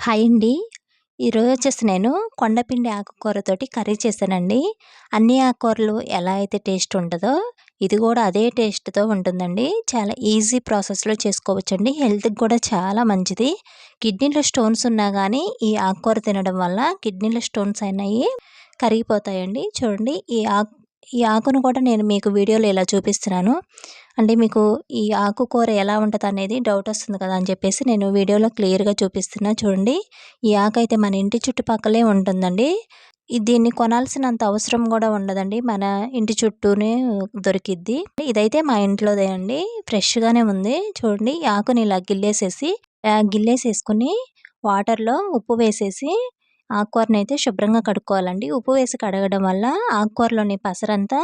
Hi అండి. ఈరోజు వచ్చేసి నేను కొండపిండి ఆకుకూరతోటి కర్రీ చేశానండి. అన్ని ఆకుకూరలు ఎలా అయితే టేస్ట్ ఉంటుందో ఇది కూడా అదే టేస్ట్తో ఉంటుందండి. చాలా ఈజీ ప్రాసెస్లో చేసుకోవచ్చండి. హెల్త్కి కూడా చాలా మంచిది. కిడ్నీలో స్టోన్స్ ఉన్నా కానీ ఈ ఆకుకూర తినడం వల్ల కిడ్నీలో స్టోన్స్ అయినాయి కరిగిపోతాయండి. చూడండి ఈ ఆకు ఈ ఆకును కూడా నేను మీకు వీడియోలో ఇలా చూపిస్తున్నాను. అంటే మీకు ఈ ఆకుకూర ఎలా ఉంటుంది అనేది డౌట్ వస్తుంది కదా అని చెప్పేసి నేను వీడియోలో క్లియర్గా చూపిస్తున్నా. చూడండి. ఈ ఆకు అయితే మన ఇంటి చుట్టుపక్కలే ఉంటుందండి. దీన్ని కొనాల్సినంత అవసరం కూడా ఉండదండి. మన ఇంటి చుట్టూనే దొరికిద్ది. ఇదైతే మా ఇంట్లోదే అండి. ఫ్రెష్గానే ఉంది. చూడండి. ఆకుని ఇలా గిల్లేసేసి గిల్లేసేసుకుని వాటర్లో ఉప్పు వేసేసి ఆకుకూరని అయితే శుభ్రంగా కడుక్కోవాలండి. ఉప్పు వేసి కడగడం వల్ల ఆకుకూరలోని పసరంతా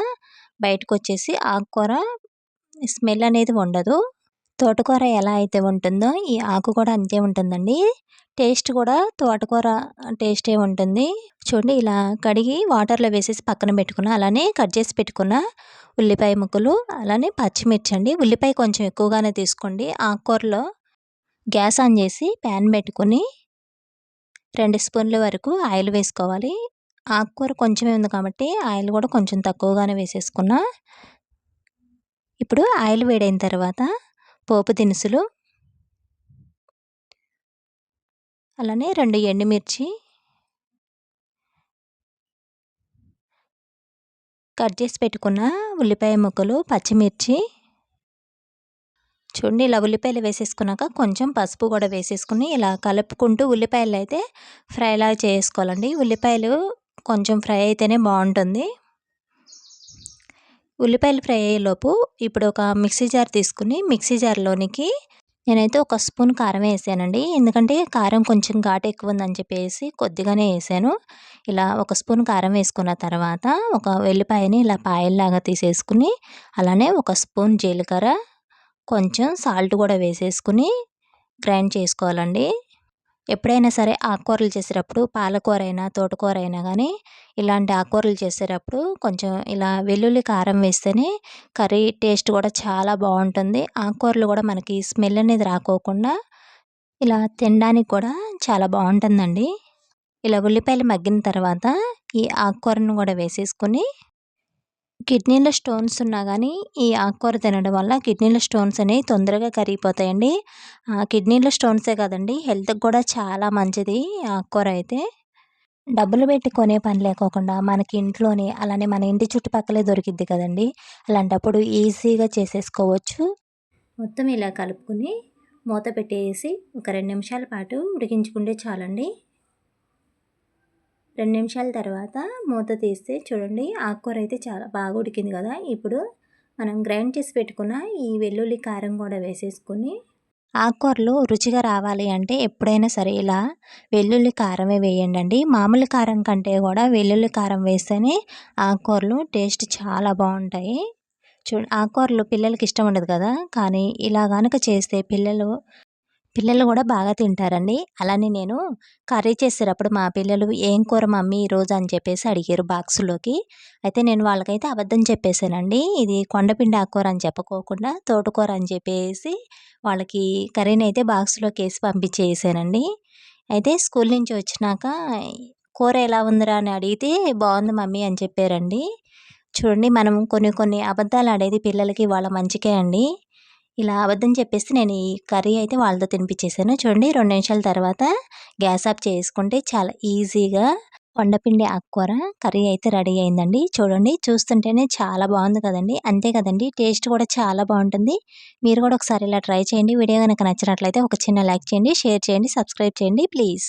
బయటకు వచ్చేసి ఆకుకూర స్మెల్ అనేది ఉండదు. తోటకూర ఎలా అయితే ఉంటుందో ఈ ఆకు కూడా అంతే ఉంటుందండి. టేస్ట్ కూడా తోటకూర టేస్టే ఉంటుంది. చూడండి ఇలా కడిగి వాటర్లో వేసేసి పక్కన పెట్టుకున్న అలానే కట్ చేసి పెట్టుకున్న ఉల్లిపాయ ముక్కలు అలానే పచ్చిమిర్చి అండి. ఉల్లిపాయ కొంచెం ఎక్కువగానే తీసుకోండి. ఆకుకూరలో గ్యాస్ ఆన్ చేసి ప్యాన్ పెట్టుకుని రెండు స్పూన్ల వరకు ఆయిల్ వేసుకోవాలి. ఆకుకూర కొంచెమే ఉంది కాబట్టి ఆయిల్ కూడా కొంచెం తక్కువగానే వేసేసుకున్నా. ఇప్పుడు ఆయిల్ వేడైన తర్వాత పోపు దినుసులు అలానే రెండు ఎండుమిర్చి కట్ చేసి పెట్టుకున్న ఉల్లిపాయ ముక్కలు పచ్చిమిర్చి చూడండి ఇలా ఉల్లిపాయలు వేసేసుకున్నాక కొంచెం పసుపు కూడా వేసేసుకుని ఇలా కలుపుకుంటూ ఉల్లిపాయలు అయితే ఫ్రైలా చేసుకోవాలండి. ఉల్లిపాయలు కొంచెం ఫ్రై అయితేనే బాగుంటుంది. ఉల్లిపాయలు ఫ్రై అయ్యేలోపు ఇప్పుడు ఒక మిక్సీ జార్ తీసుకుని మిక్సీ జార్లోనికి నేనైతే ఒక స్పూన్ కారం వేసానండి. ఎందుకంటే కారం కొంచెం ఘాటు ఎక్కువ ఉందని చెప్పేసి కొద్దిగానే వేసాను. ఇలా ఒక స్పూన్ కారం వేసుకున్న తర్వాత ఒక వెల్లిపాయని ఇలా పాయల్లాగా తీసేసుకుని అలానే ఒక స్పూన్ జీలకర్ర కొంచెం సాల్ట్ కూడా వేసేసుకుని గ్రైండ్ చేసుకోవాలండి. ఎప్పుడైనా సరే ఆకుకూరలు చేసేటప్పుడు పాలకూర అయినా తోటకూర అయినా కానీ ఇలాంటి ఆకుకూరలు చేసేటప్పుడు కొంచెం ఇలా వెల్లుల్లి కారం వేస్తేనే కర్రీ టేస్ట్ కూడా చాలా బాగుంటుంది. ఆకుకూరలు కూడా మనకి స్మెల్ అనేది రాకోకుండా ఇలా తినడానికి కూడా చాలా బాగుంటుందండి. ఇలా ఉల్లిపాయలు మగ్గిన తర్వాత ఈ ఆకుకూరను కూడా వేసేసుకుని కిడ్నీలో స్టోన్స్ ఉన్నా కానీ ఈ ఆకుకూర తినడం వల్ల కిడ్నీలో స్టోన్స్ అనేవి తొందరగా కరిగిపోతాయండి. కిడ్నీలో స్టోన్సే కదండి హెల్త్కి కూడా చాలా మంచిది ఆకుకూర అయితే. డబ్బులు పెట్టి కొనే పని లేకోకుండా మనకి ఇంట్లోనే అలానే మన ఇంటి చుట్టుపక్కలే దొరికిద్ది కదండి. అలాంటప్పుడు ఈజీగా చేసేసుకోవచ్చు. మొత్తం ఇలా కలుపుకుని మూత పెట్టేసి ఒక రెండు నిమిషాల పాటు ఉడికించుకుంటే చాలండి. రెండు నిమిషాల తర్వాత మూత తీస్తే చూడండి ఆకుకూర అయితే చాలా బాగా ఉడికింది కదా. ఇప్పుడు మనం గ్రైండ్ చేసి పెట్టుకున్న ఈ వెల్లుల్లి కారం కూడా వేసేసుకుని ఆకుకూరలు రుచిగా రావాలి అంటే ఎప్పుడైనా సరే ఇలా వెల్లుల్లి కారమే వేయండి అండి. మామూలు కారం కంటే కూడా వెల్లుల్లి కారం వేస్తేనే ఆకుకూరలు టేస్ట్ చాలా బాగుంటాయి. చూ ఆకుకూరలు పిల్లలకి ఇష్టం ఉండదు కదా. కానీ ఇలా కనుక చేస్తే పిల్లలు పిల్లలు కూడా బాగా తింటారండి. అలానే నేను కర్రీ చేసేటప్పుడు మా పిల్లలు ఏం కూర మమ్మీ ఈరోజు అని చెప్పేసి అడిగారు బాక్స్లోకి. అయితే నేను వాళ్ళకైతే అబద్ధం చెప్పేశానండి ఇది కొండపిండి ఆకుకూర అని చెప్పుకోకుండా తోటకూర అని చెప్పేసి వాళ్ళకి కర్రీని అయితే బాక్స్లోకి వేసి పంపించేసానండి. అయితే స్కూల్ నుంచి వచ్చినాక కూర ఎలా ఉందిరా అని అడిగితే బాగుంది మమ్మీ అని చెప్పారండి. చూడండి మనం కొన్ని కొన్ని అబద్ధాలు ఆడేది పిల్లలకి వాళ్ళ మంచికే అండి. ఇలా అబద్ధం చెప్పేసి నేను ఈ కర్రీ అయితే వాళ్ళతో తినిపించేసాను చూడండి రెండు నిమిషాల తర్వాత గ్యాస్ ఆఫ్ చేసుకుంటే చాలా ఈజీగా కొండపిండి ఆకుకూర కర్రీ అయితే రెడీ అయిందండి. చూడండి చూస్తుంటేనే చాలా బాగుంది కదండి. అంతే కదండి టేస్ట్ కూడా చాలా బాగుంటుంది. మీరు కూడా ఒకసారి ఇలా ట్రై చేయండి. వీడియో కనుక నచ్చినట్లయితే ఒక చిన్న లైక్ చేయండి షేర్ చేయండి సబ్స్క్రైబ్ చేయండి ప్లీజ్.